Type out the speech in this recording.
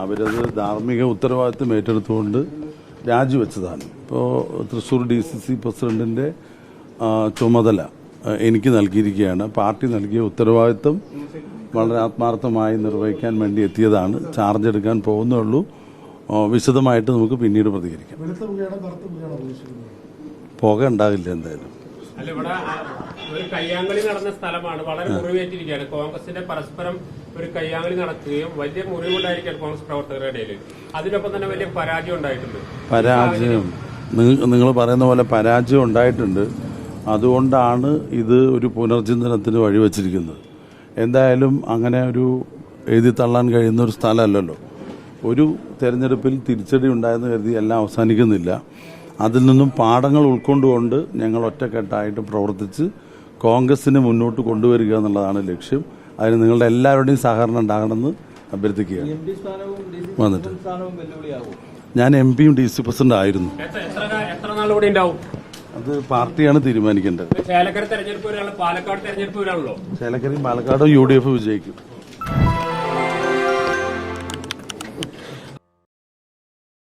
അവരത് ധാർമ്മിക ഉത്തരവാദിത്വം ഏറ്റെടുത്തുകൊണ്ട് രാജിവെച്ചതാണ്. ഇപ്പോൾ തൃശ്ശൂർ ഡി സി സി പ്രസിഡന്റിന്റെ ചുമതല എനിക്ക് നൽകിയിരിക്കുകയാണ്. പാർട്ടി നൽകിയ ഉത്തരവാദിത്വം വളരെ ആത്മാർത്ഥമായി നിർവഹിക്കാൻ വേണ്ടി എത്തിയതാണ്. ചാർജ് എടുക്കാൻ പോകുന്നുള്ളൂ. വിശദമായിട്ട് നമുക്ക് പിന്നീട് പ്രതികരിക്കാം. പുക ഉണ്ടാകില്ല എന്തായാലും. ഒരു കയ്യാങ്കളി നടന്ന സ്ഥലമാണ്. വളരെ മുറിവേറ്റിരിക്കുകയാണ്. കോൺഗ്രസിന്റെ പരസ്പരം ഒരു കയ്യാങ്കളി നടക്കുകയും വലിയ മുറിവുണ്ടായിരിക്കുകയാണ് കോൺഗ്രസ് പ്രവർത്തകരുടെ ഇടയിൽ അതിനൊപ്പം തന്നെ വലിയ പരാജയം ഉണ്ടായിട്ടുണ്ട്. പരാജയം. നിങ്ങൾ പറയുന്ന പോലെ പരാജയം ഉണ്ടായിട്ടുണ്ട്. അതുകൊണ്ടാണ് ഇത് ഒരു പുനർചിന്തനത്തിന് വഴിവെച്ചിരിക്കുന്നത്. എന്തായാലും അങ്ങനെ ഒരു എഴുതി തള്ളാൻ കഴിയുന്ന ഒരു സ്ഥലമല്ലല്ലോ. ഒരു തെരഞ്ഞെടുപ്പിൽ തിരിച്ചടി ഉണ്ടായെന്ന് കരുതി എല്ലാം അവസാനിക്കുന്നില്ല. അതിൽ നിന്നും പാഠങ്ങൾ ഉൾക്കൊണ്ടുകൊണ്ട് ഞങ്ങൾ ഒറ്റക്കെട്ടായിട്ട് പ്രവർത്തിച്ച് കോൺഗ്രസിനെ മുന്നോട്ട് കൊണ്ടുവരിക എന്നുള്ളതാണ് ലക്ഷ്യം. അതിന് നിങ്ങളുടെ എല്ലാവരുടെയും സഹകരണം ഉണ്ടാകണമെന്ന് അഭ്യർത്ഥിക്കുകയാണ്. വന്നിട്ട്. ഞാൻ എം പിയും ഡി സി പ്രസിഡന്റ് ആയിരുന്നു. എത്ര- എത്ര നാൾ ഇവിടെ ഉണ്ടാവും? അത് പാർട്ടിയാണ് തീരുമാനിക്കേണ്ടത്. ചേലക്കര പാലക്കാട് ചേലക്കരയും പാലക്കാടും യു ഡി എഫ് വിജയിക്കും.